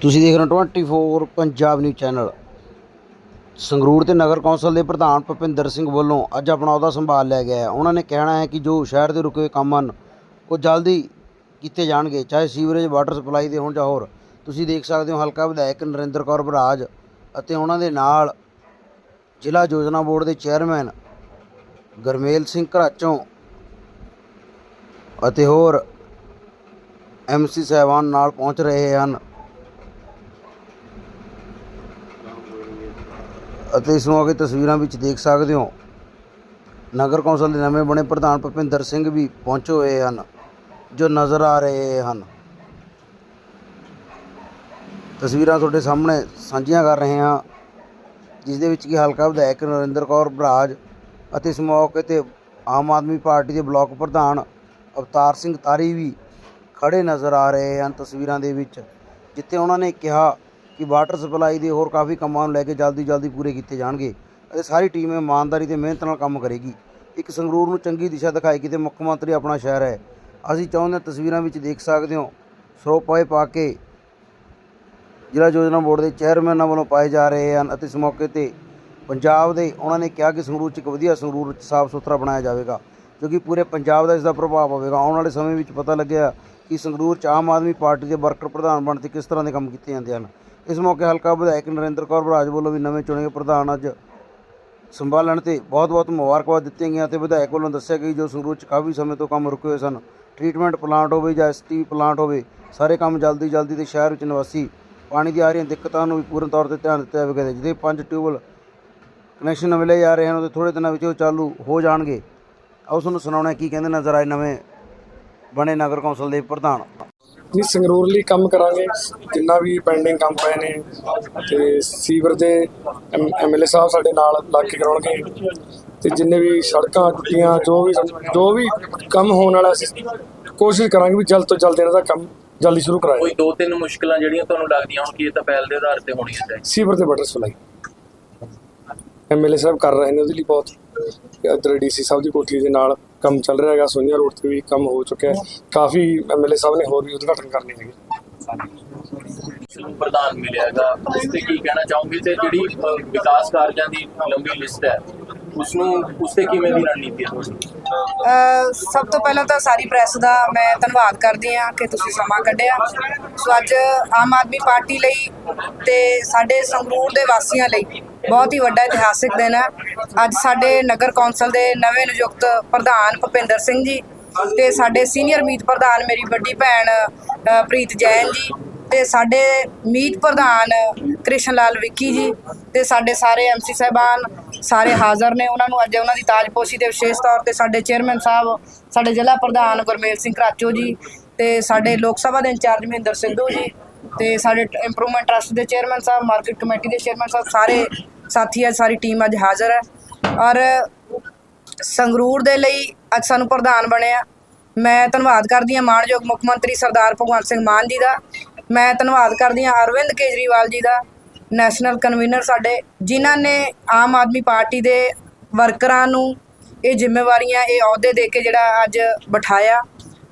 ਤੁਸੀਂ ਦੇਖ ਰਹੇ ਹੋ 24 ਪੰਜਾਬ ਨਿਊਜ਼ ਚੈਨਲ ਸੰਗਰੂਰ ਤੇ ਨਗਰ ਕੌਂਸਲ ਦੇ ਪ੍ਰਧਾਨ ਭੁਪਿੰਦਰ ਸਿੰਘ ਵੱਲੋਂ ਅੱਜ ਆਪਣਾ ਅਹੁਦਾ ਸੰਭਾਲ ਲਿਆ ਗਿਆ ਹੈ। ਉਹਨਾਂ ਨੇ ਕਹਿਣਾ ਹੈ ਕਿ ਜੋ ਸ਼ਹਿਰ ਦੇ ਰੁਕੇ ਹੋਏ ਕੰਮ ਹਨ, ਉਹ ਜਲਦੀ ਕੀਤੇ ਜਾਣਗੇ, ਚਾਹੇ ਸੀਵਰੇਜ ਵਾਟਰ ਸਪਲਾਈ ਦੇ ਹੋਣ ਜਾਂ ਹੋਰ। ਤੁਸੀਂ ਦੇਖ ਸਕਦੇ ਹੋ ਹਲਕਾ ਵਿਧਾਇਕ ਨਰਿੰਦਰ ਕੌਰ ਬਰਾਜ ਅਤੇ ਉਹਨਾਂ ਦੇ ਨਾਲ ਜ਼ਿਲ੍ਹਾ ਯੋਜਨਾ ਬੋਰਡ ਦੇ ਚੇਅਰਮੈਨ ਗਰਮੇਲ ਸਿੰਘ ਘਰਾਚੋਂ ਅਤੇ ਹੋਰ ਐਮਸੀ ਸਾਹਿਬਾਨ ਨਾਲ ਪਹੁੰਚ ਰਹੇ ਹਨ। ਅਤੇ ਇਸ ਨੂੰ ਅੱਗੇ ਤਸਵੀਰਾਂ ਵਿੱਚ ਦੇਖ ਸਕਦੇ ਹੋ। ਨਗਰ ਕੌਂਸਲ ਦੇ ਨਵੇਂ ਬਣੇ ਪ੍ਰਧਾਨ ਭੁਪਿੰਦਰ ਸਿੰਘ ਵੀ ਪਹੁੰਚੇ ਹੋਏ ਹਨ, ਜੋ ਨਜ਼ਰ ਆ ਰਹੇ ਹਨ। ਤਸਵੀਰਾਂ ਤੁਹਾਡੇ ਸਾਹਮਣੇ ਸਾਂਝੀਆਂ ਕਰ ਰਹੇ ਹਾਂ, ਜਿਸ ਦੇ ਵਿੱਚ ਕਿ ਹਲਕਾ ਵਿਧਾਇਕ ਨਰਿੰਦਰ ਕੌਰ ਬਰਾਜ ਅਤੇ ਇਸ ਮੌਕੇ ਤੇ ਆਮ ਆਦਮੀ ਪਾਰਟੀ ਦੇ ਬਲਾਕ ਪ੍ਰਧਾਨ ਅਵਤਾਰ ਸਿੰਘ ਤਾਰੀ ਵੀ ਖੜੇ ਨਜ਼ਰ ਆ ਰਹੇ ਹਨ ਤਸਵੀਰਾਂ ਦੇ ਵਿੱਚ, ਜਿੱਥੇ ਉਹਨਾਂ ਨੇ ਕਿਹਾ ਕਿ ਵਾਟਰ ਸਪਲਾਈ ਦੇ ਹੋਰ ਕਾਫੀ ਕੰਮਾਂ ਨੂੰ ਲੈ ਕੇ ਜਲਦੀ ਜਲਦੀ ਪੂਰੇ ਕੀਤੇ ਜਾਣਗੇ ਅਤੇ ਸਾਰੀ ਟੀਮ ਇਮਾਨਦਾਰੀ ਤੇ ਮਿਹਨਤ ਨਾਲ ਕੰਮ ਕਰੇਗੀ। ਇੱਕ ਸੰਗਰੂਰ ਨੂੰ ਚੰਗੀ ਦਿਸ਼ਾ ਦਿਖਾਏਗੀ ਕਿਤੇ ਮੁੱਖ ਮੰਤਰੀ ਆਪਣਾ ਸ਼ਹਿਰ ਹੈ। ਅਸੀਂ ਚਾਹੁੰਦੇ ਹਾਂ ਤਸਵੀਰਾਂ ਵਿੱਚ ਦੇਖ ਸਕਦੇ ਹੋ ਸਰੋਪਾਏ ਪਾ ਕੇ ਜ਼ਿਲ੍ਹਾ ਯੋਜਨਾ ਬੋਰਡ ਦੇ ਚੇਅਰਮੈਨਾਂ ਵੱਲੋਂ ਪਾਏ ਜਾ ਰਹੇ ਹਨ ਅਤੇ ਇਸ ਮੌਕੇ ਤੇ ਪੰਜਾਬ ਦੇ ਉਹਨਾਂ ਨੇ ਕਿਹਾ ਕਿ ਸੰਗਰੂਰ 'ਚ ਇੱਕ ਵਧੀਆ ਸੰਗਰੂਰ ਸਾਫ਼ ਸੁਥਰਾ ਬਣਾਇਆ ਜਾਵੇਗਾ ਕਿਉਂਕਿ ਪੂਰੇ ਪੰਜਾਬ ਦਾ ਇਸ ਦਾ ਪ੍ਰਭਾਵ ਹੋਵੇਗਾ। ਆਉਣ ਵਾਲੇ ਸਮੇਂ ਵਿੱਚ ਪਤਾ ਲੱਗਿਆ ਕਿ ਸੰਗਰੂਰ 'ਚ ਆਮ ਆਦਮੀ ਪਾਰਟੀ ਦੇ ਵਰਕਰ ਪ੍ਰਧਾਨ ਬਣ ਤੇ ਕਿਸ ਤਰ੍ਹਾਂ ਦੇ ਕੰਮ ਕੀਤੇ ਜਾਂਦੇ ਹਨ। ਇਸ ਮੌਕੇ ਹਲਕਾ ਵਿਧਾਇਕ ਨਰਿੰਦਰ ਕੌਰ ਬਰਾਜ ਵੱਲੋਂ ਵੀ ਨਵੇਂ ਚੁਣੇ ਗਏ ਪ੍ਰਧਾਨ ਅੱਜ ਸੰਭਾਲਣ ਤੇ ਬਹੁਤ-ਬਹੁਤ ਮੁਬਾਰਕਬਾਦ ਦਿੱਤੀਆਂ ਗਈਆਂ ਤੇ ਵਿਧਾਇਕ ਵੱਲੋਂ ਦੱਸਿਆ ਕਿ ਜੋ ਸੰਗਰੂਰ 'ਚ ਕਾਫੀ ਸਮੇਂ ਤੋਂ ਕੰਮ ਰੁਕੇ ਹੋਏ ਸਨ ਟ੍ਰੀਟਮੈਂਟ ਪਲਾਂਟ ਹੋਵੇ ਜਾਂ ਐਸਟੀ ਪਲਾਂਟ ਹੋਵੇ, ਸਾਰੇ ਕੰਮ ਜਲਦੀ ਜਲਦੀ ਤੇ ਸ਼ਹਿਰ ਵਿੱਚ ਨਿਵਾਸੀ ਪਾਣੀ ਦੀ ਆ ਰਹੀਆਂ ਦਿੱਕਤਾਂ ਨੂੰ ਵੀ ਪੂਰਨ ਤੌਰ ਤੇ ਧਿਆਨ ਦਿੱਤਾ ਜਾਵੇਗਾ। ਜਿਹਦੇ ਪੰਜ ਟਿਊਬਲ ਕਨੈਕਸ਼ਨ ਮਿਲੇ ਜਾ ਰਹੇ ਹਨ, ਉਹਦੇ ਥੋੜੇ ਦਿਨਾਂ ਵਿੱਚ ਉਹ ਚਾਲੂ ਹੋ ਜਾਣਗੇ। ਆਓ ਤੁਹਾਨੂੰ ਸੁਣਾਉਣਾ ਕੀ ਕਹਿੰਦੇ ਨਜ਼ਰ ਆਏ ਨਵੇਂ ਬਣੇ ਨਗਰ ਕੌਂਸਲ ਦੇ ਪ੍ਰਧਾਨ। ਨਹੀਂ ਸੰਗਰੂਰ ਲਈ ਕੰਮ ਕਰਾਂਗੇ। ਜਿੰਨਾ ਵੀ ਪੈਂਡਿੰਗ ਕੰਮ ਪਏ ਨੇ ਤੇ ਸੀਵਰ ਦੇ ਐਮਐਲਏ ਸਾਹਿਬ ਸਾਡੇ ਨਾਲ ਲੱਗ ਕੇ ਕਰਾਉਣਗੇ। ਤੇ ਜਿੰਨੇ ਵੀ ਸੜਕਾਂ ਟੁੱਟੀਆਂ ਜੋ ਵੀ ਜੋ ਵੀ ਕੰਮ ਹੋਣ ਵਾਲਾ ਅਸੀਂ ਕੋਸ਼ਿਸ਼ ਕਰਾਂਗੇ ਵੀ ਜਲਦ ਤੋਂ ਜਲਦ ਇਹਨਾਂ ਦਾ ਕੰਮ ਜਲਦੀ ਸ਼ੁਰੂ ਕਰਾਇਆ ਕੋਈ ਦੋ ਤਿੰਨ ਮੁਸ਼ਕਲਾਂ ਜਿਹੜੀਆਂ ਤੁਹਾਨੂੰ ਲੱਗਦੀਆਂ ਹੁਣ ਕਿ ਇਹ ਤਾਂ ਪਹਿਲ ਦੇ ਆਧਾਰ ਤੇ ਹੋਣੀਆਂ ਚਾਹੀਦੀਆਂ? ਸੀਵਰ ਤੇ ਵਾਟਰ ਸਪਲਾਈ ਐਮਐਲਏ ਸਾਹਿਬ ਕਰ ਰਹੇ ਨੇ ਉਹਦੇ ਲਈ ਬਹੁਤ। ਇੱਧਰ ਡੀਸੀ ਸਾਹਿਬ ਦੀ ਕੋਠੀ ਦੇ ਨਾਲ ਕੰਮ ਚੱਲ ਰਿਹਾ ਹੈਗਾ ਸੋਨੀਆ ਰੋਡ ਤੇ ਵੀ ਕੰਮ ਹੋ ਚੁੱਕਿਆ ਹੈ। ਕਾਫੀ ਐਮਐਲਏ ਸਾਹਿਬ ਨੇ ਹੋਰ ਵੀ ਉਦਘਾਟਨ ਕਰਨੇ ਹੈਗੇ। ਪ੍ਰਧਾਨ ਮਿਲਿਆਗਾ ਉਸ ਤੇ ਕੀ ਕਹਿਣਾ ਚਾਹੋਗੇ ਤੇ ਜਿਹੜੀ ਵਿਕਾਸ ਕਾਰਜਾਂ ਦੀ ਲੰਬੀ ਲਿਸਟ ਹੈ ਉਸ ਨੂੰ ਉਸ ਤੇ ਕਿਵੇਂ ਦੀ ਰਣਨੀਤੀ ਹੈ? ਤੁਹਾਡੀ ਸਭ ਤੋਂ ਪਹਿਲਾਂ ਤਾਂ ਸਾਰੀ ਪ੍ਰੈਸ ਦਾ ਮੈਂ ਧੰਨਵਾਦ ਕਰਦੀ ਹਾਂ ਕਿ ਤੁਸੀਂ ਸਮਾਂ ਕੱਢਿਆ। ਸੋ ਅੱਜ ਆਮ ਆਦਮੀ ਪਾਰਟੀ ਲਈ ਤੇ ਸਾਡੇ ਸੰਗਰੂਰ ਦੇ ਵਾਸੀਆਂ ਲਈ ਬਹੁਤ ਹੀ ਵੱਡਾ ਇਤਿਹਾਸਿਕ ਦਿਨ ਹੈ। ਅੱਜ ਸਾਡੇ ਨਗਰ ਕੌਂਸਲ ਦੇ ਨਵੇਂ ਨਿਯੁਕਤ ਪ੍ਰਧਾਨ ਭੁਪਿੰਦਰ ਸਿੰਘ ਜੀ ਤੇ ਸਾਡੇ ਸੀਨੀਅਰ ਮੀਤ ਪ੍ਰਧਾਨ ਮੇਰੀ ਵੱਡੀ ਭੈਣ ਪ੍ਰੀਤ ਜੈਨ ਜੀ ਤੇ ਸਾਡੇ ਮੀਤ ਪ੍ਰਧਾਨ ਕ੍ਰਿਸ਼ਨ ਲਾਲ ਵਿੱਕੀ ਜੀ ਤੇ ਸਾਡੇ ਸਾਰੇ ਐਮਸੀ ਸਾਹਿਬਾਨ ਸਾਰੇ ਹਾਜ਼ਰ ਨੇ। ਉਹਨਾਂ ਨੂੰ ਅੱਜ ਉਹਨਾਂ ਦੀ ਤਾਜਪੋਸ਼ੀ ਤੇ ਵਿਸ਼ੇਸ਼ ਤੌਰ ਤੇ ਸਾਡੇ ਚੇਅਰਮੈਨ ਸਾਹਿਬ, ਸਾਡੇ ਜ਼ਿਲ੍ਹਾ ਪ੍ਰਧਾਨ ਗੁਰਮੇਲ ਸਿੰਘ ਘਰਾਚੋ ਜੀ ਤੇ ਸਾਡੇ ਲੋਕ ਸਭਾ ਦੇ ਇੰਚਾਰਜ ਮਹਿੰਦਰ ਸਿੱਧੂ ਜੀ ਤੇ ਸਾਡੇ ਇੰਪਰੂਵਮੈਂਟ ਟਰਸਟ ਦੇ ਚੇਅਰਮੈਨ ਸਾਹਿਬ ਮਾਰਕੀਟ ਕਮੇਟੀ ਦੇ ਚੇਅਰਮੈਨ ਸਾਹਿਬ, ਸਾਰੇ ਸਾਥੀ ਅੱਜ ਸਾਰੀ ਟੀਮ ਅੱਜ ਹਾਜ਼ਰ ਹੈ। ਔਰ ਸੰਗਰੂਰ ਦੇ ਲਈ ਅੱਜ ਸਾਨੂੰ ਪ੍ਰਧਾਨ ਬਣਿਆ ਮੈਂ ਧੰਨਵਾਦ ਕਰਦੀ ਹਾਂ ਮਾਣਯੋਗ ਮੁੱਖ ਮੰਤਰੀ ਸਰਦਾਰ ਭਗਵੰਤ ਸਿੰਘ ਮਾਨ ਜੀ ਦਾ। ਮੈਂ ਧੰਨਵਾਦ ਕਰਦੀ ਹਾਂ ਅਰਵਿੰਦ ਕੇਜਰੀਵਾਲ ਜੀ ਦਾ ਨੈਸ਼ਨਲ ਕਨਵੀਨਰ ਸਾਡੇ, ਜਿਨ੍ਹਾਂ ਨੇ ਆਮ ਆਦਮੀ ਪਾਰਟੀ ਦੇ ਵਰਕਰਾਂ ਨੂੰ ਇਹ ਜ਼ਿੰਮੇਵਾਰੀਆਂ, ਇਹ ਅਹੁਦੇ ਦੇ ਕੇ ਜਿਹੜਾ ਅੱਜ ਬਿਠਾਇਆ।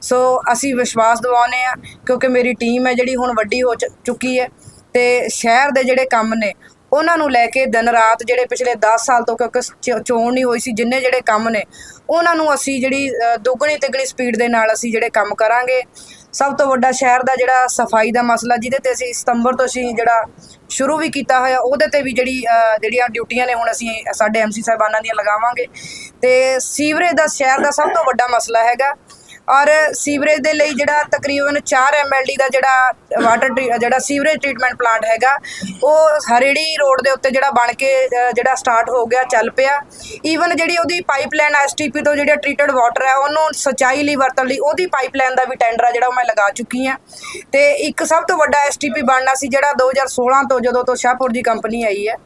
ਸੋ ਅਸੀਂ ਵਿਸ਼ਵਾਸ ਦਿਵਾਉਂਦੇ ਆ ਕਿਉਂਕਿ ਮੇਰੀ ਟੀਮ ਹੈ ਜਿਹੜੀ ਹੁਣ ਵੱਡੀ ਹੋ ਚ- ਚੁੱਕੀ ਹੈ। ਤੇ ਸ਼ਹਿਰ ਦੇ ਜਿਹੜੇ ਕੰਮ ਨੇ ਉਹਨਾਂ ਨੂੰ ਲੈ ਕੇ ਦਿਨ ਰਾਤ ਜਿਹੜੇ ਪਿਛਲੇ 10 ਸਾਲ ਤੋਂ ਕਿਉਂਕਿ ਚ- ਚੋਣ ਨਹੀਂ ਹੋਈ ਸੀ ਜਿੰਨੇ ਜਿਹੜੇ ਕੰਮ ਨੇ ਉਹਨਾਂ ਨੂੰ ਅਸੀਂ ਜਿਹੜੀ ਅ, ਦੁੱਗਣੀ ਤਿੱਗਣੀ ਸਪੀਡ ਦੇ ਨਾਲ ਅਸੀਂ ਜਿਹੜੇ ਕੰਮ ਕਰਾਂਗੇ। ਸਭ ਤੋਂ ਵੱਡਾ ਸ਼ਹਿਰ ਦਾ ਜਿਹੜਾ ਸਫ਼ਾਈ ਦਾ ਮਸਲਾ ਜਿਹਦੇ ਤੇ ਅਸੀਂ ਸਤੰਬਰ ਤੋਂ ਅਸੀਂ ਜਿਹੜਾ ਸ਼ੁਰੂ ਵੀ ਕੀਤਾ ਹੋਇਆ ਉਹਦੇ ਤੇ ਵੀ ਜਿਹੜੀ ਅ, ਜਿਹੜੀਆਂ ਡਿਊਟੀਆਂ ਨੇ ਹੁਣ ਅਸੀਂ ਸਾਡੇ ਐਮਸੀ ਸਾਹਿਬਾਨਾਂ ਦੀਆਂ ਲਗਾਵਾਂਗੇ। ਤੇ ਸੀਵਰੇਜ ਦਾ ਸ਼ਹਿਰ ਦਾ ਸਭ ਤੋਂ ਵੱਡਾ ਮਸਲਾ ਹੈਗਾ। ਔਰ ਸੀਵਰੇਜ ਦੇ ਲਈ ਜਿਹੜਾ ਤਕਰੀਬਨ 4 ਐਮਐਲਡੀ ਦਾ ਜਿਹੜਾ ਵਾਟਰ ਜਿਹੜਾ ਸੀਵਰੇਜ ਟ੍ਰੀਟਮੈਂਟ ਪਲਾਂਟ ਹੈਗਾ, ਉਹ ਹਰੇੜੀ ਰੋਡ ਦੇ ਉੱਤੇ ਜਿਹੜਾ ਬਣ ਕੇ ਜਿਹੜਾ ਸਟਾਰਟ ਹੋ ਗਿਆ, ਚੱਲ ਪਿਆ। ਈਵਨ ਜਿਹੜੀ ਉਹਦੀ ਪਾਈਪਲਾਈਨ ਐਸਟੀਪੀ ਤੋਂ ਜਿਹੜਾ ਟ੍ਰੀਟਡ ਵਾਟਰ ਹੈ, ਉਹਨੂੰ ਸਿੰਚਾਈ ਲਈ, ਵਰਤਣ ਲਈ, ਉਹਦੀ ਪਾਈਪਲਾਈਨ ਦਾ ਵੀ ਟੈਂਡਰ ਆ ਜਿਹੜਾ ਉਹ ਮੈਂ ਲਗਾ ਚੁੱਕੀ ਹਾਂ। ਤੇ ਇੱਕ ਸਭ ਤੋਂ ਵੱਡਾ ਐਸਟੀਪੀ ਬਣਨਾ ਸੀ ਜਿਹੜਾ 2016 ਤੋਂ ਜਦੋਂ ਤੋਂ ਸ਼ਾਹਪੁਰ ਦੀ ਕੰਪਨੀ ਆਈ ਹੈ।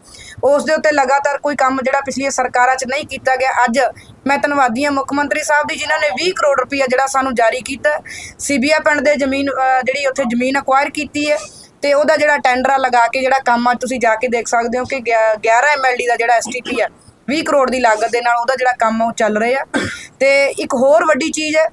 ਉਸ ਦੇ ਉੱਤੇ ਲਗਾਤਾਰ ਕੋਈ ਕੰਮ ਜਿਹੜਾ ਪਿਛਲੀਆਂ ਸਰਕਾਰਾਂ 'ਚ ਨਹੀਂ ਕੀਤਾ ਗਿਆ, ਅੱਜ ਮੈਂ ਧੰਨਵਾਦੀ ਹਾਂ ਮੁੱਖ ਮੰਤਰੀ ਸਾਹਿਬ ਦੀ, ਜਿਨ੍ਹਾਂ ਨੇ 20 ਕਰੋੜ ਰੁਪਇਆ ਜਿਹੜਾ ਸਾਨੂੰ ਜਾਰੀ ਕੀਤਾ ਸੀਬੀਆ ਪਿੰਡ ਦੇ ਜ਼ਮੀਨ ਜਿਹੜੀ ਉੱਥੇ ਜ਼ਮੀਨ ਅਕਵਾਇਰ ਕੀਤੀ ਹੈ ਤੇ ਉਹਦਾ ਜਿਹੜਾ ਟੈਂਡਰ ਆ ਲਗਾ ਕੇ ਜਿਹੜਾ ਕੰਮ ਆ, ਤੁਸੀਂ ਜਾ ਕੇ ਦੇਖ ਸਕਦੇ ਹੋ ਕਿ ਗਿਆ- 11 ਐਮਐਲਡੀ ਦਾ ਜਿਹੜਾ ਐਸਟੀਪੀ ਆ 20 ਕਰੋੜ ਦੀ ਲਾਗਤ ਦੇ ਨਾਲ ਉਹਦਾ ਜਿਹੜਾ ਕੰਮ ਉਹ ਚੱਲ ਰਿਹਾ। ਤੇ ਇੱਕ ਹੋਰ ਵੱਡੀ ਚੀਜ਼ ਹੈ,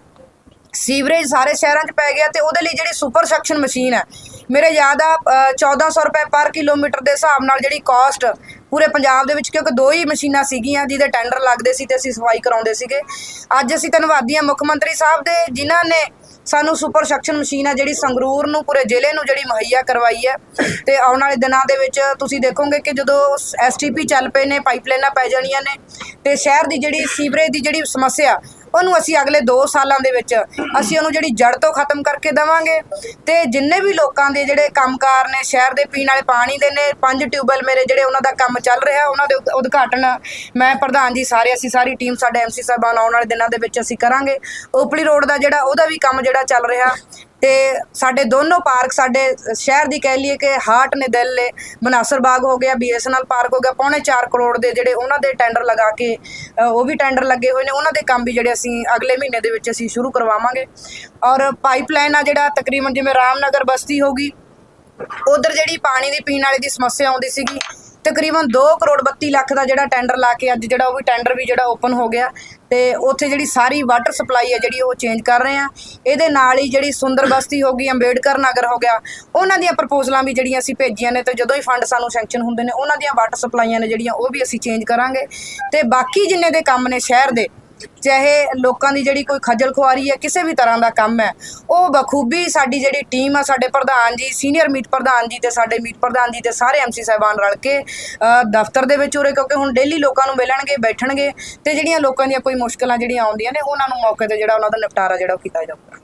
ਸੀਵਰੇਜ ਸਾਰੇ ਸ਼ਹਿਰਾਂ 'ਚ ਪੈ ਗਿਆ ਤੇ ਉਹਦੇ ਲਈ ਜਿਹੜੀ ਸੁਪਰ ਸੈਕਸ਼ਨ ਮਸ਼ੀਨ ਹੈ ਮੇਰੇ ਯਾਦ ਆ ਅ, 1400 ਰੁਪਏ ਪਰ ਕਿਲੋਮੀਟਰ ਦੇ ਹਿਸਾਬ ਨਾਲ ਜਿਹੜੀ ਕਾਸਟ ਪੂਰੇ ਪੰਜਾਬ ਦੇ ਵਿੱਚ ਕਿਉਂਕਿ ਦੋ ਹੀ ਮਸ਼ੀਨਾਂ ਸੀਗੀਆਂ ਜਿਹਦੇ ਟੈਂਡਰ ਲੱਗਦੇ ਸੀ ਤੇ ਅਸੀਂ ਸਫ਼ਾਈ ਕਰਾਉਂਦੇ ਸੀਗੇ। ਅੱਜ ਅਸੀਂ ਧੰਨਵਾਦੀ ਹਾਂ ਮੁੱਖ ਮੰਤਰੀ ਸਾਹਿਬ ਦੇ ਜਿਨ੍ਹਾਂ ਨੇ ਸਾਨੂੰ ਸੁਪਰ ਸਕਸ਼ਨ ਮਸ਼ੀਨ ਆ ਜਿਹੜੀ ਸੰਗਰੂਰ ਨੂੰ ਪੂਰੇ ਜ਼ਿਲ੍ਹੇ ਨੂੰ ਜਿਹੜੀ ਮੁਹੱਈਆ ਕਰਵਾਈ ਹੈ। ਤੇ ਆਉਣ ਵਾਲੇ ਦਿਨਾਂ ਦੇ ਵਿੱਚ ਤੁਸੀਂ ਦੇਖੋਗੇ ਕਿ ਜਦੋਂ ਐਸਟੀਪੀ ਚੱਲ ਪਏ ਨੇ ਪਾਈਪਲਾਈਨਾਂ ਪੈ ਜਾਣੀਆਂ ਨੇ ਤੇ ਸ਼ਹਿਰ ਦੀ ਜਿਹੜੀ ਸੀਵਰੇਜ ਦੀ ਜਿਹੜੀ ਸਮੱਸਿਆ ਉਹਨੂੰ ਅਸੀਂ ਅਗਲੇ 2 ਸਾਲਾਂ ਦੇ ਵਿੱਚ ਅਸੀਂ ਉਹਨੂੰ ਜਿਹੜੀ ਜੜ ਤੋਂ ਖਤਮ ਕਰਕੇ ਦੇਵਾਂਗੇ। ਤੇ ਜਿੰਨੇ ਵੀ ਲੋਕਾਂ ਦੇ ਜਿਹੜੇ ਕੰਮਕਾਰ ਨੇ, ਸ਼ਹਿਰ ਦੇ ਪੀਣ ਵਾਲੇ ਪਾਣੀ ਦੇ ਨੇ, ਪੰਜ ਟਿਊਬਵੈਲ ਮੇਰੇ ਜਿਹੜੇ ਉਹਨਾਂ ਦਾ ਕੰਮ ਚੱਲ ਰਿਹਾ, ਉਹਨਾਂ ਦੇ ਉਦਘਾਟਨ ਮੈਂ ਪ੍ਰਧਾਨ ਜੀ ਸਾਰੇ, ਅਸੀਂ ਸਾਰੀ ਟੀਮ, ਸਾਡੇ ਐਮਸੀ ਸਾਹਿਬਾਨ ਆਉਣ ਵਾਲੇ ਦਿਨਾਂ ਦੇ ਵਿੱਚ ਅਸੀਂ ਕਰਾਂਗੇ। ਓਪਲੀ ਰੋਡ ਦਾ ਜਿਹੜਾ, ਉਹਦਾ ਵੀ ਕੰਮ ਜਿਹੜਾ ਚੱਲ ਰਿਹਾ ਤੇ ਸਾਡੇ ਦੋਨੋਂ ਪਾਰਕ ਸਾਡੇ ਸ਼ਹਿਰ ਦੀ ਕਹਿ ਲਈਏ ਕਿ ਹਾਰਟ ਨੇ ਦਿਲ ਨੇ, ਮਨਾਸਰ ਬਾਗ ਹੋ ਗਿਆ ਬੀਐਸਐਨਐਲ ਪਾਰਕ ਹੋ ਗਿਆ, ਪੌਣੇ 4 ਕਰੋੜ ਦੇ ਜਿਹੜੇ ਉਹਨਾਂ ਦੇ ਟੈਂਡਰ ਲਗਾ ਕੇ ਉਹ ਵੀ ਟੈਂਡਰ ਲੱਗੇ ਹੋਏ ਨੇ, ਉਹਨਾਂ ਦੇ ਕੰਮ ਵੀ ਜਿਹੜੇ ਅਸੀਂ ਅਗਲੇ ਮਹੀਨੇ ਦੇ ਵਿੱਚ ਅਸੀਂ ਸ਼ੁਰੂ ਕਰਵਾਵਾਂਗੇ। ਔਰ ਪਾਈਪਲਾਈਨ ਆ ਜਿਹੜਾ ਤਕਰੀਬਨ ਜਿਵੇਂ ਰਾਮਨਗਰ ਬਸਤੀ ਹੋਗੀ ਉਧਰ ਜਿਹੜੀ ਪਾਣੀ ਦੀ ਪੀਣ ਵਾਲੇ ਦੀ ਸਮੱਸਿਆ ਆਉਂਦੀ ਸੀਗੀ ਤਕਰੀਬਨ 2 ਕਰੋੜ 32 ਲੱਖ ਦਾ ਜਿਹੜਾ ਟੈਂਡਰ ਲਾ ਕੇ ਅੱਜ ਜਿਹੜਾ ਉਹ ਵੀ ਟੈਂਡਰ ਵੀ ਜਿਹੜਾ ਓਪਨ ਹੋ ਗਿਆ ਤੇ ਉੱਥੇ ਜਿਹੜੀ ਸਾਰੀ ਵਾਟਰ ਸਪਲਾਈ ਹੈ ਜਿਹੜੀ ਉਹ ਚੇਂਜ ਕਰ ਰਹੇ ਆ ਇਹਦੇ ਨਾਲ ਹੀ ਜਿਹੜੀ ਸੁੰਦਰ ਬਸਤੀ ਹੋ ਗਈ, ਅੰਬੇਡਕਰ ਨਗਰ ਹੋ ਗਿਆ, ਉਹਨਾਂ ਦੀਆਂ ਪ੍ਰਪੋਜ਼ਲਾਂ ਵੀ ਜਿਹੜੀਆਂ ਅਸੀਂ ਭੇਜੀਆਂ ਨੇ ਤੇ ਜਦੋਂ ਹੀ ਫੰਡ ਸਾਨੂੰ ਸੈਂਕਸ਼ਨ ਹੁੰਦੇ ਨੇ, ਉਹਨਾਂ ਦੀਆਂ ਵਾਟਰ ਸਪਲਾਈਆਂ ਨੇ ਜਿਹੜੀਆਂ ਉਹ ਵੀ ਅਸੀਂ ਚੇਂਜ ਕਰਾਂਗੇ। ਤੇ ਬਾਕੀ ਜਿੰਨੇ ਦੇ ਕੰਮ ਨੇ ਸ਼ਹਿਰ ਦੇ ਚਾਹੇ ਲੋਕਾਂ ਦੀ ਜਿਹੜੀ ਕੋਈ ਖੱਜਲ ਖੁਆਰੀ ਹੈ, ਕਿਸੇ ਵੀ ਤਰ੍ਹਾਂ ਦਾ ਕੰਮ ਹੈ, ਉਹ ਬਖੂਬੀ ਸਾਡੀ ਜਿਹੜੀ ਟੀਮ ਆ, ਸਾਡੇ ਪ੍ਰਧਾਨ ਜੀ ਸੀਨੀਅਰ ਮੀਤ ਪ੍ਰਧਾਨ ਜੀ ਤੇ ਸਾਡੇ ਮੀਤ ਪ੍ਰਧਾਨ ਜੀ ਤੇ ਸਾਰੇ ਐਮਸੀ ਸਾਹਿਬਾਨ ਰਲ ਕੇ ਦਫ਼ਤਰ ਦੇ ਵਿੱਚ ਉਰੇ, ਕਿਉਂਕਿ ਹੁਣ ਡੇਲੀ ਲੋਕਾਂ ਨੂੰ ਮਿਲਣਗੇ, ਬੈਠਣਗੇ ਤੇ ਜਿਹੜੀਆਂ ਲੋਕਾਂ ਦੀਆਂ ਕੋਈ ਮੁਸ਼ਕਲਾਂ ਜਿਹੜੀਆਂ ਆਉਂਦੀਆਂ ਨੇ, ਉਹਨਾਂ ਨੂੰ ਮੌਕੇ ਤੇ ਜਿਹੜਾ ਉਹਨਾਂ ਦਾ ਨਿਪਟਾਰਾ ਜਿਹੜਾ ਉਹ ਕੀਤਾ ਜਾਊਗਾ।